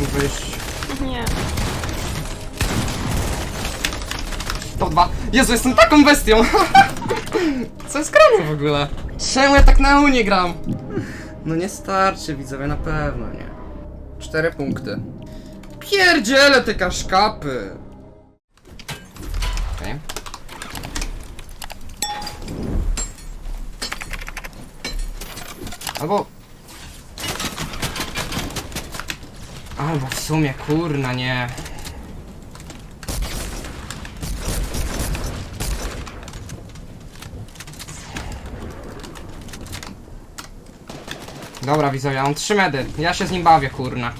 mi wyjść? Nie. Top 2. Jezu, jestem taką bestią! Co jest grane w ogóle? Czemu ja tak na U nie gram? No nie starczy, widzowie, na pewno nie. Cztery punkty. Pierdziele te kaszkapy! Okej. Albo... Albo w sumie, kurna, nie. Dobra, widzowie, mam trzy medy. Ja się z nim bawię, kurna.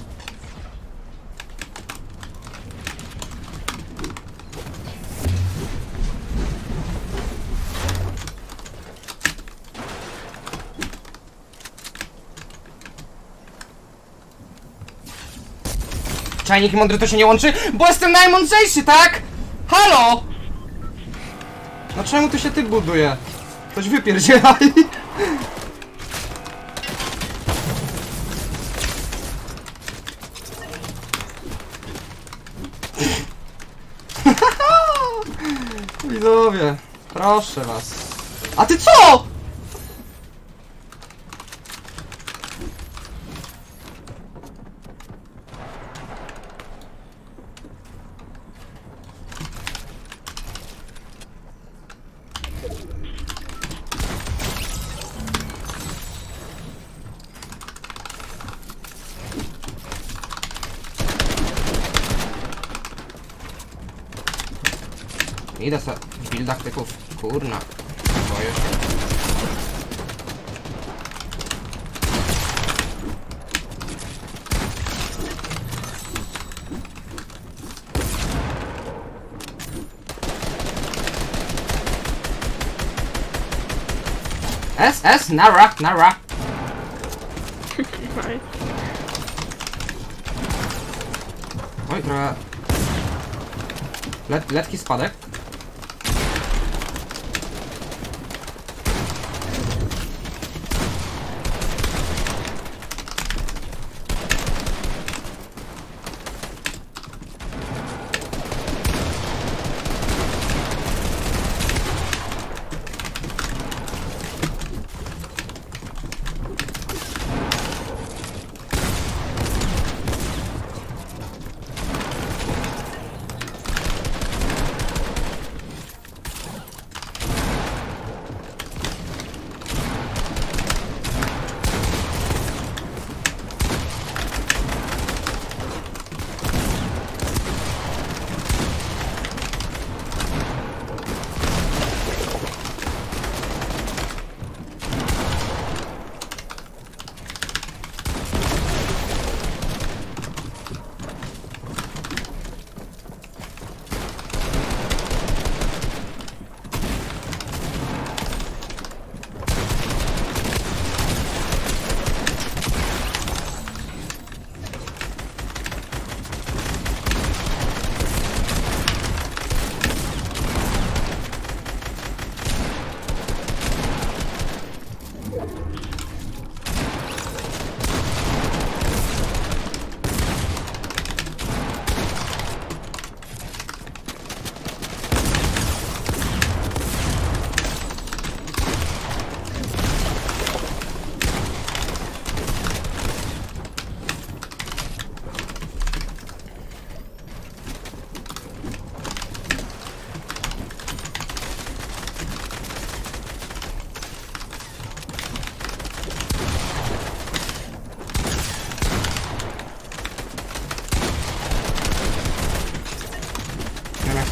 Czajnik i mądry to się nie łączy, bo jestem najmądrzejszy, tak? Halo! No czemu tu się ty buduje? Ktoś wypierdzielaj. Widzowie, proszę was. A ty co? Idę se w buildach. Kurna. Boję się. S, S, nara, nara. Oj, trochę... Let, letki spadek.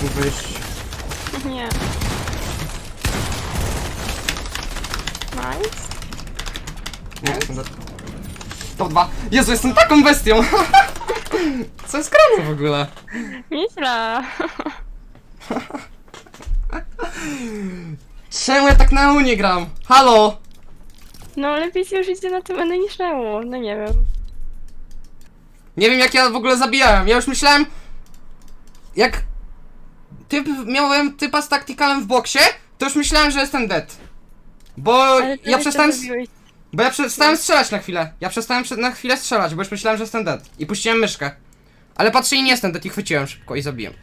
Tu wyjść. Nie. Nice. Nie, jestem za... Top 2. Jezu, jestem taką bestią! Co jest grane w ogóle? Nieźle. Czemu ja tak na U nie gram? Halo! No lepiej się już idzie na tym N niż na U. No nie wiem. Nie wiem jak ja w ogóle zabijałem. Ja już myślałem... Jak... Typ, miałem typa z taktykalem w boksie, to już myślałem, że jestem dead. Bo Ale ja przestałem... s-. Bo ja przestałem strzelać na chwilę. Ja przestałem prze- na chwilę strzelać, bo już myślałem, że jestem dead. I puściłem myszkę. Ale patrzę i nie jestem dead i chwyciłem szybko i zabiłem.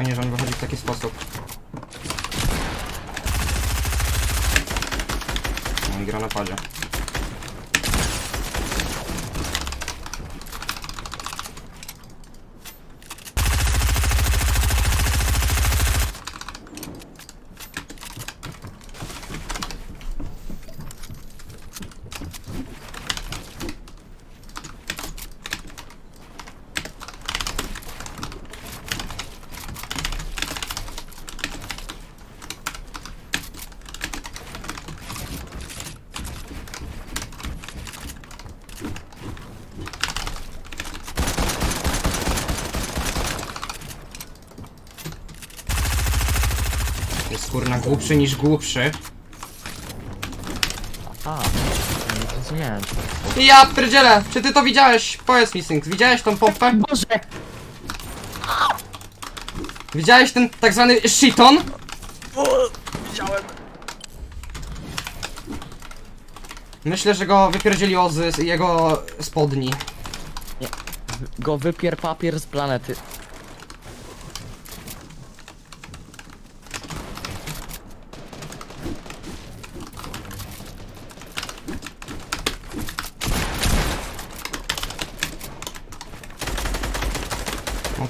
Fajnie, że on wychodzi w taki sposób. No i gra na padzie. Jest kurna głupszy niż głupszy. A, ja nie zrozumiałem. Ja pierdzielę! Czy ty to widziałeś? Powiedz mi, Sync, widziałeś tą pompę? Boże! Widziałeś ten tak zwany shiton? Widziałem. Myślę, że go wypierdzieliło z, z jego spodni. Go wypier papier z planety.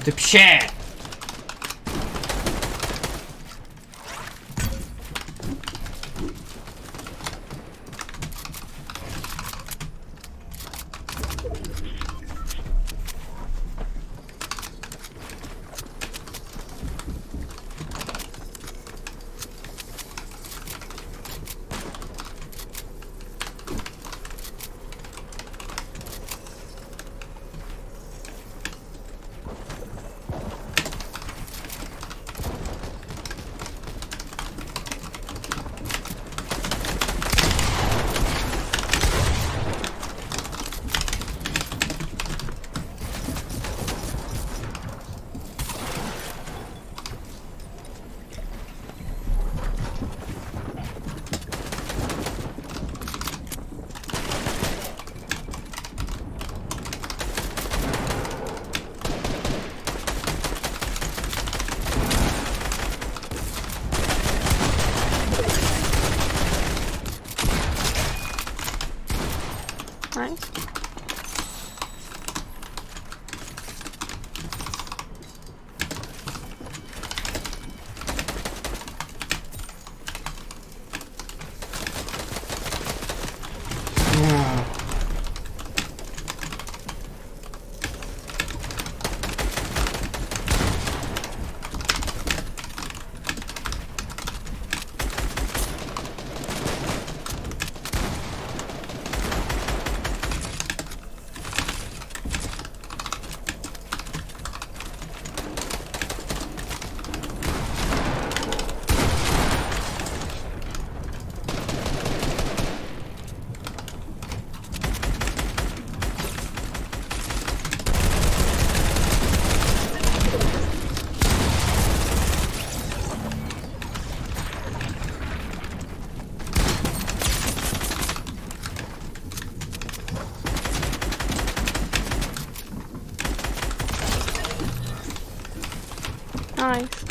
Ty psie! Nice.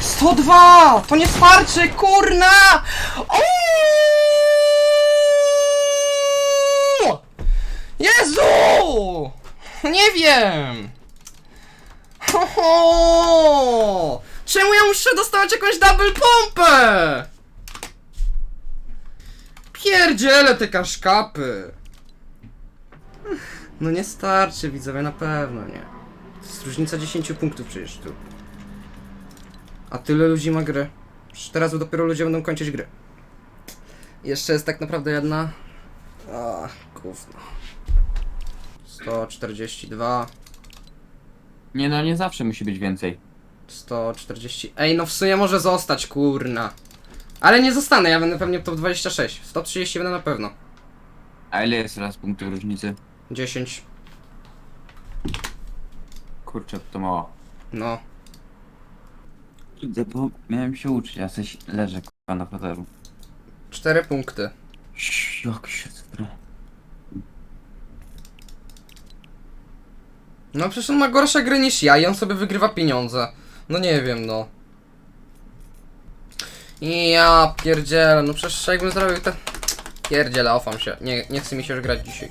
102! To nie wsparcie, kurna! O! Jezu! Nie wiem! Ho, ho! Czemu ja muszę dostawać jakąś double pompę? Pierdziele te kaszkapy. No nie starczy, widzowie, na pewno nie. To jest różnica 10 punktów przecież tu. A tyle ludzi ma gry. Przecież teraz dopiero ludzie będą kończyć gry. Jeszcze jest tak naprawdę jedna. A, gówno. 142. Nie no, nie zawsze musi być więcej. 140. Ej, no w sumie może zostać, kurna. Ale nie zostanę, ja będę pewnie w top 26. 130 będę na pewno. A ile jest teraz punktów różnicy? 10. Kurczę, to mało. No. Idę, bo miałem się uczyć, ja coś leżę k***a na fotelu. 4 punkty. Jak się zgra. No przecież on ma gorsze gry niż ja i on sobie wygrywa pieniądze. No nie wiem, no. Ja pierdzielę, no przecież jakbym zrobił te... Pierdzielę, ofam się. Nie, nie chce mi się już grać dzisiaj.